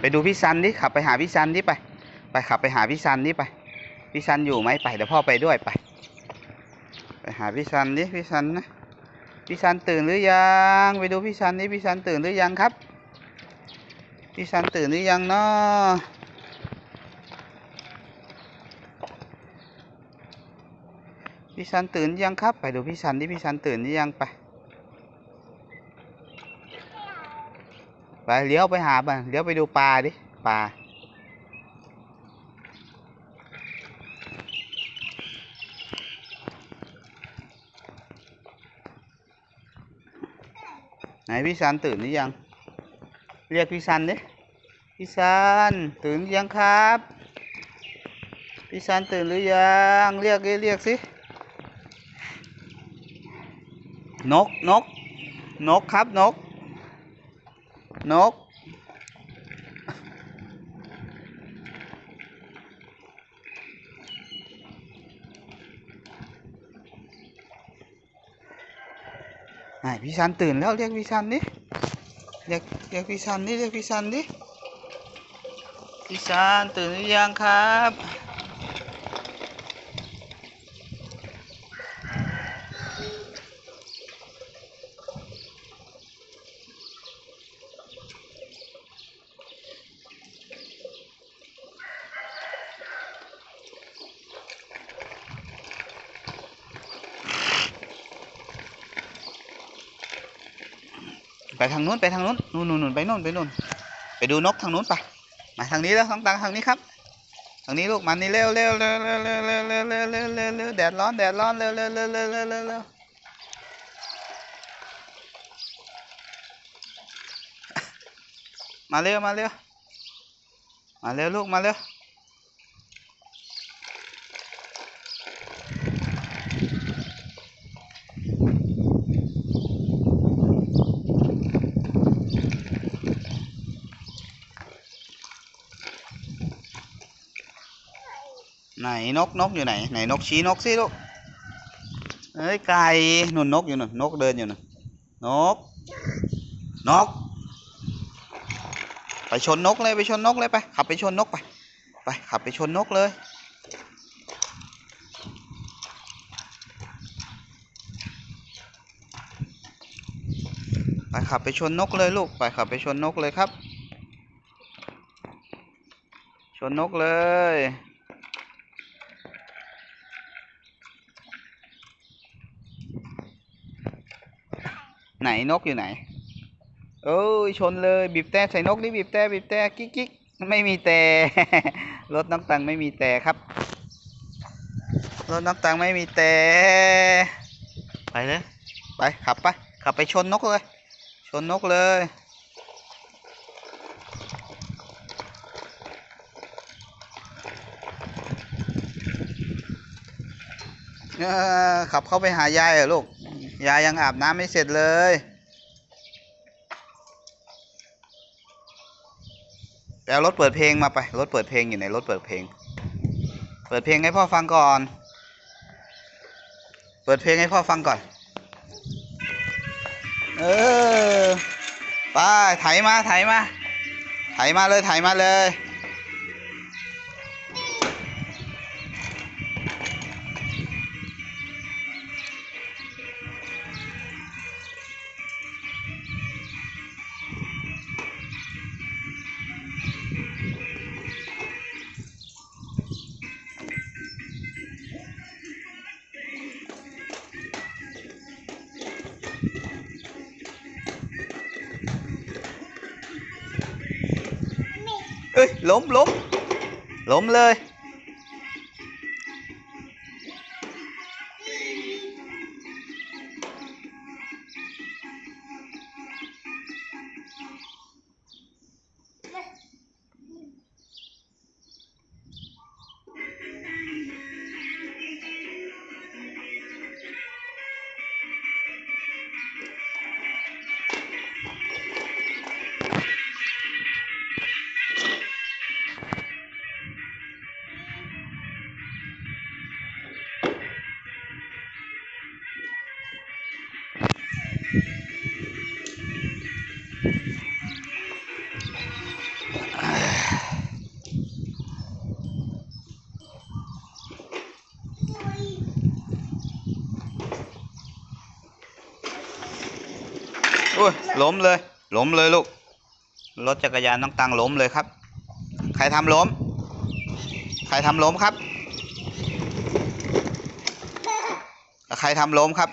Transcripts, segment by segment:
ไปดูพี่ซันดิขับไปหาพี่ซันดิไป ไปขับไปหาพี่ซันดิไป พี่ซันอยู่ไหมไปเดี๋ยวพ่อไปด้วยไป ไปหาพี่ซันดิพี่ซันนะ พี่ซันตื่นหรือยัง ไปดูพี่ซันดิพี่ซันตื่นหรือยังครับ พี่ซันตื่นหรือยังเนาะพี่ซันตื่นยังครับ ไปดูพี่ซันดิพี่ซันตื่นหรือยังไป ไปเลี้ยวไปหาบ้านเลี้ยวไปดูปลาดิปลาไหนพี่ซันตื่นหรือยัง เรียกพี่ซันดิพี่ซันตื่นหรือยังครับพี่ซันตื่นหรือยังเรียกเรียกสินกนกนกครับนก นกไหนพี่ซันตื่นแล้วเรียกพี่ซันดิ เรียกเรียกพี่ซันดิ เรียกพี่ซันดิ พี่ซันตื่นหรือยังครับ ไปทางนู้นไปทางนู้นนู่นนู่นไปนู่นไปนู่นไปดูนกทางนู้นไปมาทางนี้แล้วทางตังทางนี้ครับทางนี้ลูกมันนี่เร็วเร็วเร็วเร็วเร็วเร็วเร็วเร็วเร็วเร็วเร็วแดดร้อนแดดร้อนเร็วเร็วเร็วเร็วเร็วเร็วเร็วมาเร็วมาเร็วมาเร็วลูกมาเร็ว นนกนกอยู่ไหนไหนนกชี้นกสิลูกเอ้ยไก่นุ่นนกอยู่นุ่นนกเดินอยู่นุ่นนก นก ไปชนนกเลยไปชนนกเลยไปขับไปชนนกไปไปขับไปชนนกเลยไปขับไปชนนกเลยลูกไปขับไปชนนกเลยครับ ชนนกเลย นนกอยู่ไหน เอ้ยชนเลยบีบแต่ใส่นกนี่บีบแต่บีบแต่กิ๊กกิ๊กไม่มีแต่รถน้ำตังไม่มีแต่ครับรถน้ำตังไม่มีแต่ไปเลยไปขับไปขับไปชนนกเลย ชนนกเลยเออขับเข้าไปหายายเหรอลูก ยายยังอาบน้ำไม่เสร็จเลยไปเอารถเปิดเพลงมาไป รถเปิดเพลงอยู่ไหนรถเปิดเพลง เปิดเพลงให้พ่อฟังก่อน เปิดเพลงให้พ่อฟังก่อน เออ ไปไถมาไถมาไถมาเลยไถมาเลย เลย ล้มเลย ล้มเลยลูก รถจักรยานน้องตังล้มเลยครับ ใครทำล้ม ใครทำล้มครับ ใครทำล้มครับ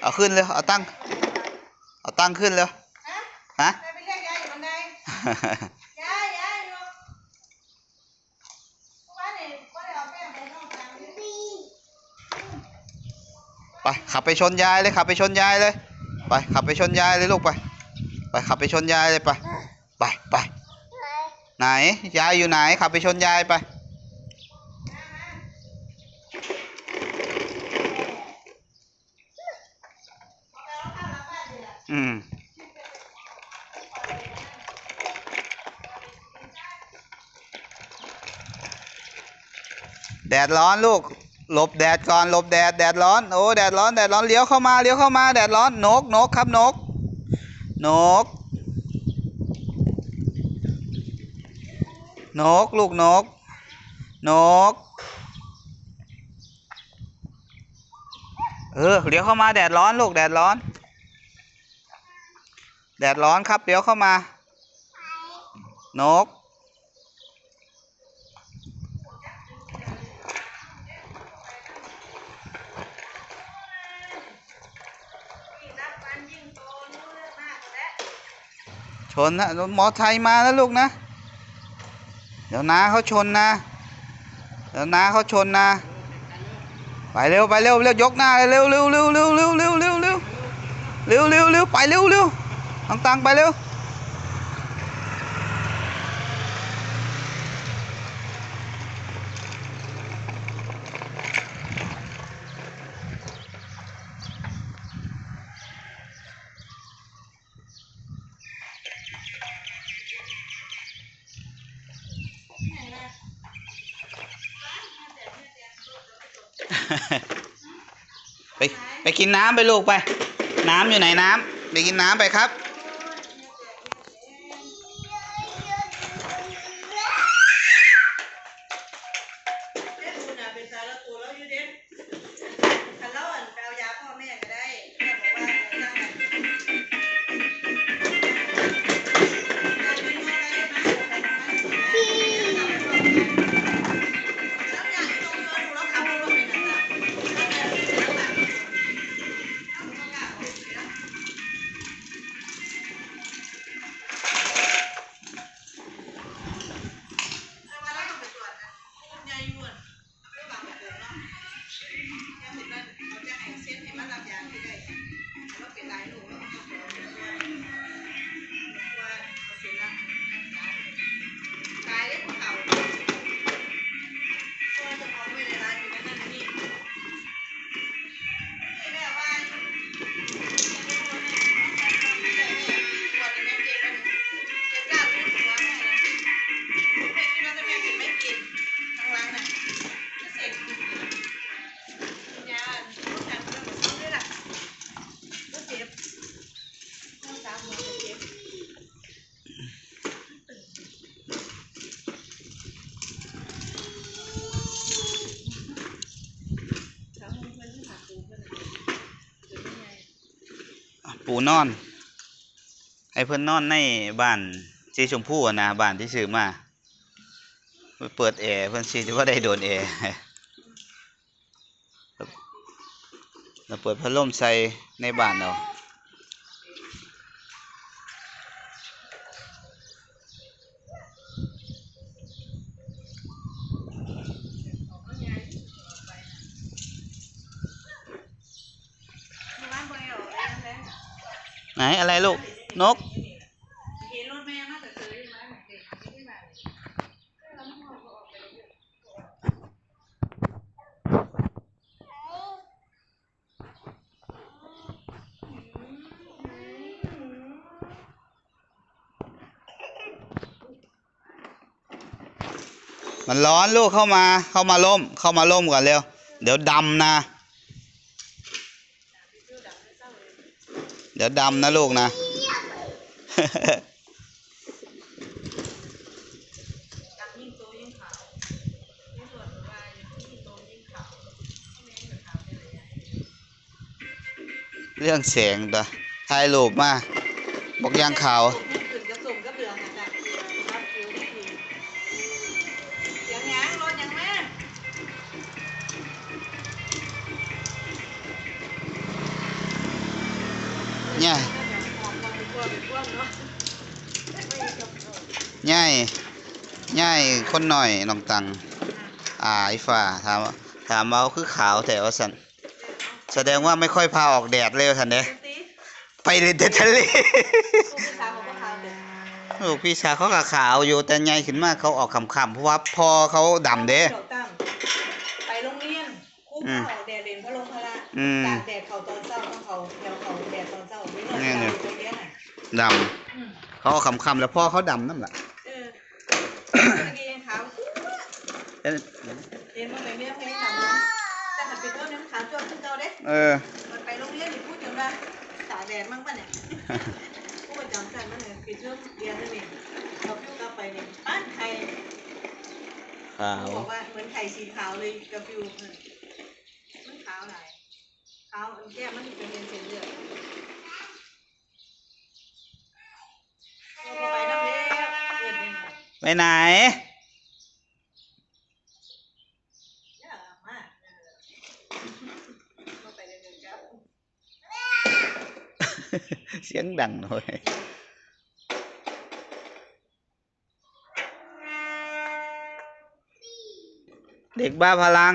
เอาขึ้นเลย เอาตั้ง เอาตั้งขึ้นเลยฮะไปขับไปชนยายเลยขับไปชนยายเลย ไปขับไปชนยายเลยลูกไป ไปขับไปชนยายเลยไป ไปไปไหนยายอยู่ไหนขับไปชนยายไปอืมแดดร้อนลูก หลบแดดก่อนหลบแดดแดดร้อนโอ้แดดร้อนแดดร้อนเลี้ยวเข้ามาเลี้ยวเข้ามาแดดร้อนนกนกครับนก นก นกลูกนก นก เออเลี้ยวเข้ามาแดดร้อนลูกแดดร้อน แดดร้อนครับเลี้ยวเข้ามานก ยิ่งนับวันยิ่งโตรู้เรื่องมากแล้ว ชนนะรถมอไซค์มาแล้วลูกนะ เดี๋ยวน้าเขาชนนะ เดี๋ยวน้าเขาชนนะ ไปเร็วไปเร็วเร็วยกหน้าเลยเร็วเร็วเร็วเร็วเร็วเร็วเร็วเร็วเร็วเร็วเร็วไปเร็วเร็วตังตังไปเร็ว ไปไปกินน้ำไปลูกไป น้ำอยู่ไหนน้ำไปกินน้ำไปครับ ปูนอน ให้เพื่อนนอนในบ้านสีชมพูนะบ้านที่ซื้อมาไปเปิดแอร์เพื่อนซีจะว่าได้โดนแอร์เราเปิดพัดลมใส่ในบ้านเรา ที่บ้านบ่อยออกแล้วนั่นแหละ ไหนอะไรลูก นก เห็นรถแม่มาแต่เจออยู่ไหมเหมือนเด็กไม่ได้มาเลย มันร้อนลูกเข้ามาเข้ามาล่ม เข้ามาล่มก่อนเร็ว เดี๋ยวดำนะ เดี๋ยวดำนะลูกนะเรื่องแสงตะถ้าถ่ายรูปมา บอกยางขาว คนหน่อยน้องตังอ่าไอ้ฝ่าถามว่าถามว่าคือขาวแต่ว่าสันแสดงว่าไม่ค่อยพาออกแดดเลยสันเด้เดี๋ยวสิไปเลยแต่ทะเลลูกพี่สาวของพ่อขาวเด็กลูกพี่ชายเขาก็ขาวอยู่แต่ใหญ่ขึ้นมากเขาออกคำๆเพราะว่าพอเขาดำเด้ดอกตั้มไปโรงเรียนครู่อืมพ่อแดดเด่นก็ลงพละอืมตากแดดเขาตอนเช้าต้องเขาแถวเขาแดดตอนเช้าไม่นอนเนี่ยเนี่ยตรงเนี้ยน่ะดอืมำเขาออกคำๆแล้วพ่อเขาดำนั่นแหละ เออเมื่อกี้ยังขาว เอ้ยเรียนมาไปไม่ต้องให้ขาวนะแต่หัดไปเท่านั้นขาวจนขึ้นเก่าเด้เออมันไปโรงเรียนนี่พูดถึงว่าตากแดดมั่งป่ะเนี่ยผู้ประจำการมันเนี่ยปิดเทอมเรียนนั่นเองเราพิ้วกลับไปเนี่ยบ้านไทยขาวบอกว่าเหมือนไข่สีขาวเลยกับฟิวเออมันขาวหลายขาวอันแก้มมันเป็นเส้นเลือดเราไปน้ำเลี้ยวเกินยังไงไปไหน ยากมากเออเราไปเรื่อยๆครับ เสียงดังหน่อยเด็กบ้าพลัง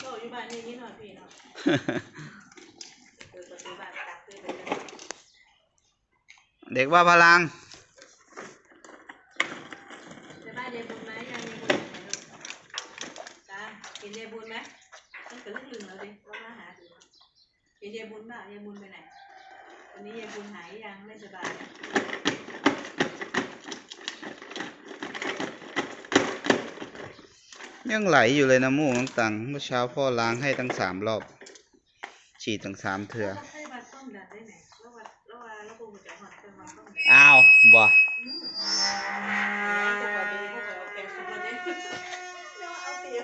โตอยู่บ้านนี่นี่หน่อยพี่เนาะเปิดประตูบ้านตักตื้อไปเลย เด็กบ้าพลัง จะบ้านเยบุญไหมยังเยบุญไหมลูกตาเห็นเยบุญไหมมันเกิดเรื่องลืมแล้วดิเรามาหาดูเห็นเยบุญบ้างเยบุญไปไหนวันนี้เยบุญหายยังไม่สบาย ยังไหลอยู่เลยนะมูกน้องตังเมื่อเช้าพ่อล้างให้ตั้งสามรอบ ฉีดตั้งสามเถื่อเราให้วัดต้มดันได้ไหนแล้ววัดแล้วว่าแล้วกูจะหอดเครื่องวัดต้มดันอ้าวบ่จะปล่อยไปพวกเราแกสุดเลยเนี่ยแล้วเอาเตีย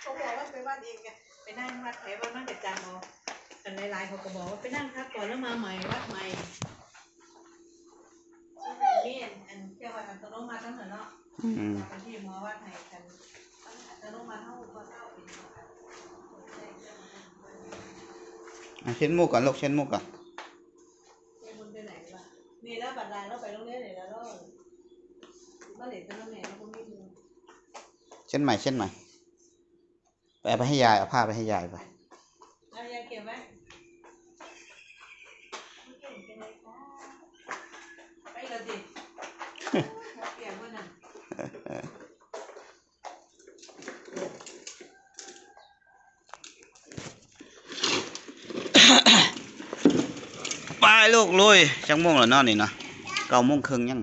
เขาบอกว่าไปวัดเองไงไปนั่งวัดแถววัดนั่งแต่จานเอากันในไลน์เขาก็บอกว่าไปนั่งพักก่อนแล้วมาใหม่วัดใหม่นี่อันเจ้าวัดอันตโนมัติทั้งหมดเนาะอืมเป็นที่หมอวัดให้กันอัตโนมัติเท่าก็เท่าเป็น อะ เช็ดมูกก่อนลูกเช็ดมูกก่อนเจ้าบุญไปไหนวะนี่แล้วบัดลายเราไปโรงเรียนไหนแล้วเราบ้านเหล็กตะนั่นแหละเราก็ไม่รู้เช็ดใหม่เช่นใหม่ไปเอาไปให้ยายเอาผ้าไปให้ยายไป เอายายเก็บไว้ไม่เก็บเป็นไรคะไปเลยดิเก็บไว้นั่น ไปลูกลุยจังโมงแล้วนอนนี่นะเก้าโมงครึ่งยัง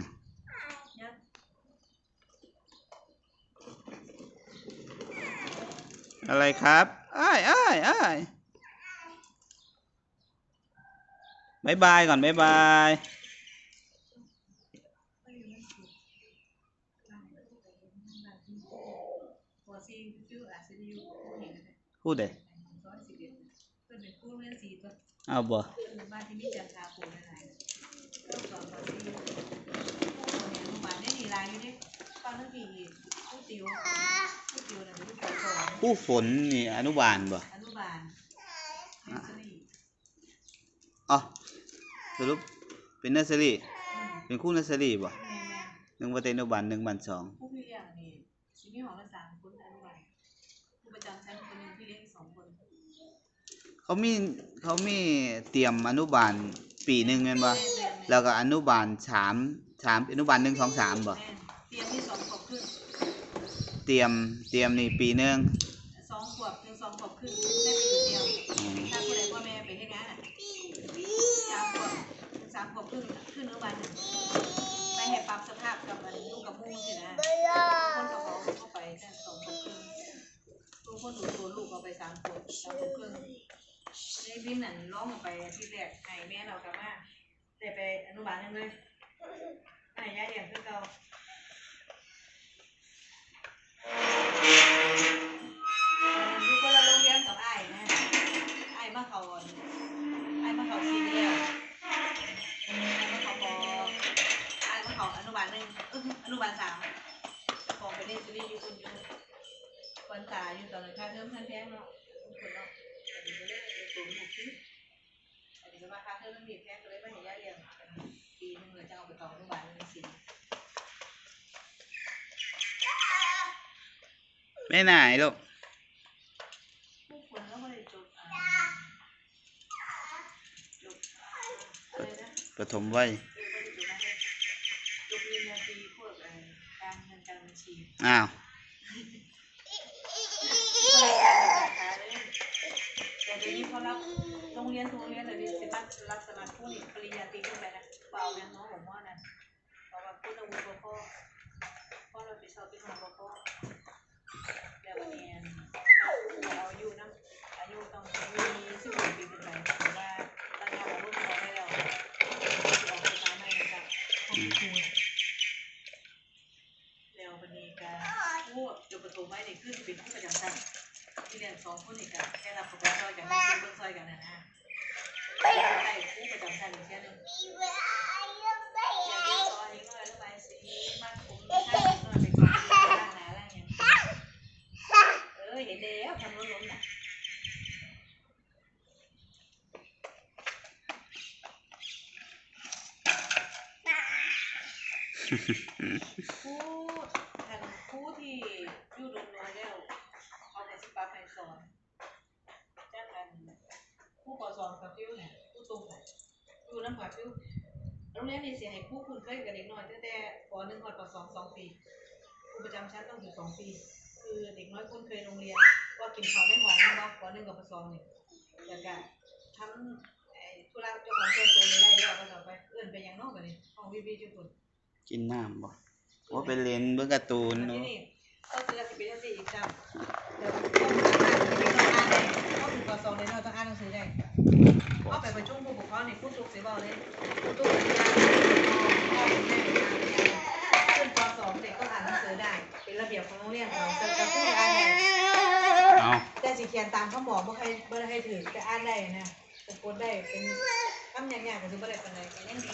อะไรครับอ้ายอ้ายอ้ายบายบายก่อนบายบายพอซีฟิวอาจจะอยู่เห็นไหมพูดเด้ เอาบ่บ้านที่มีจันทราปูนอะไรก็สอนพอซีผู้เนี่ยโรงพยาบาลได้ดีรายอยู่ดิฟังทั้งทีผู้ติวผู้ติวเนี่ยเป็นผู้ปกครองผู้ฝนนี่อนุบาลบ่อนุบาลเนสเซอรี่อ๋อสรุปเป็นเนอร์เซอรี่อืมเป็นคู่เนอร์เซอรี่บ่แม่แม่หนึ่งว่าเป็นอนุบาลหนึ่งบันสองผู้พี่เลี้ยงนี่ชีวิตของเราสามคนอนุบาลผู้ประจำชั้นคนหนึ่งพี่เลี้ยงอีกสองคน เขามีเขามีเตรียมอนุบาลปีหนึ่งเงินบ่แม่แม่แล้วก็อนุบาลสามสามอนุบาลหนึ่งสองสามบ่แม่เตรียมที่สองขวบครึ่งเตรียมเตรียมนี่ปีหนึ่งสองขวบถึงสองขวบครึ่งแม่ไปอยู่เดียวอืมถ้าผู้ใดพ่อแม่ไปให้งานอะสามขวบถึงสามขวบครึ่งขึ้นอนุบาลหนึ่งไปให้ปรับสภาพกับมันลูกกับมูสินะคนกับเขาเข้าไปแค่สองขวบครึ่งลูกคนดูตัวลูกเอาไปสามขวบสามขวบครึ่ง ในบินนั่นร้องออกไปอาที่แรกให้แม่เรากลับมาแต่ไปอนุบาลหนึงเลยให้ยายเลี้ยงคือเก่า ไม่ไหนลูกผู้คนก็ไม่ได้จบอ่าจบอ่าอะไระปฐมวัยอ้าว ของครูเนี่ยแล้ววันนี้ก็ผู้จบประตูไว้เนี่ยขึ้นเป็นผู้ประจำชั้น ที่เรียนสองคนอีกอะแค่รับประกันซอยกันไม่เชื่อเบิ่งซอยกันนะนะได้คู่ประจำชั้นอีกแค่หนึงอยากเรียนซอยนี้ก็เลยระบายสีมาคุมช่างหน่อยไปก่อนล่างหนาล่างอย่างเออเห็นแล้วทำล้มๆน่ะคู่ทันคู่ที่อยู่โดนน้อยแล้วเอาแต่สิปาไปสอน จ้างกันผู้ก่อสอนกับฟิวเนี่ยผู้ตรงกัน อยู่น้ำกับฟิวโรงเรียนนี่เสียให้ผู้คุณเคยกับเด็กน้อยตั้งแต่ปหนึ่งปสองสองปีครูประจำชั้นต้องอยู่สองปี คือเด็กน้อยคุ้นเคยโรงเรียนว่ากินข้าวได้หวานนะปหนึ่งกับปสองเนี่ยแล้วก็ทำไอ้ธุระเจ้าของส่วนตัวไม่ได้แล้วก็ต่อไปเอื่นไปยังนอกกันนี่ห้องวิวีจุกุนกินน้ำบ่ว่าไปเล่นเบิ่งการ์ตูนอันเนาะนี้นี่ก็คือสิบปีที่อีกจำเดี๋ยวต้องอ่า บอกเลยผู้ทุกข์เสียบ่พ่อแม่ขึ้นป .2 เด็กก็อ่านหนังสือได้ เป็นระเบียบของโรงเรียนของเราจะพูดอ่านได้เอาแต่สิเขียนตามคำบอกบ่ใครบ่ได้ใครถือแต่อ่านได้นะแต่กดได้เป็นคำยากๆก็สิบ่ได้ปานใดก็ยังดี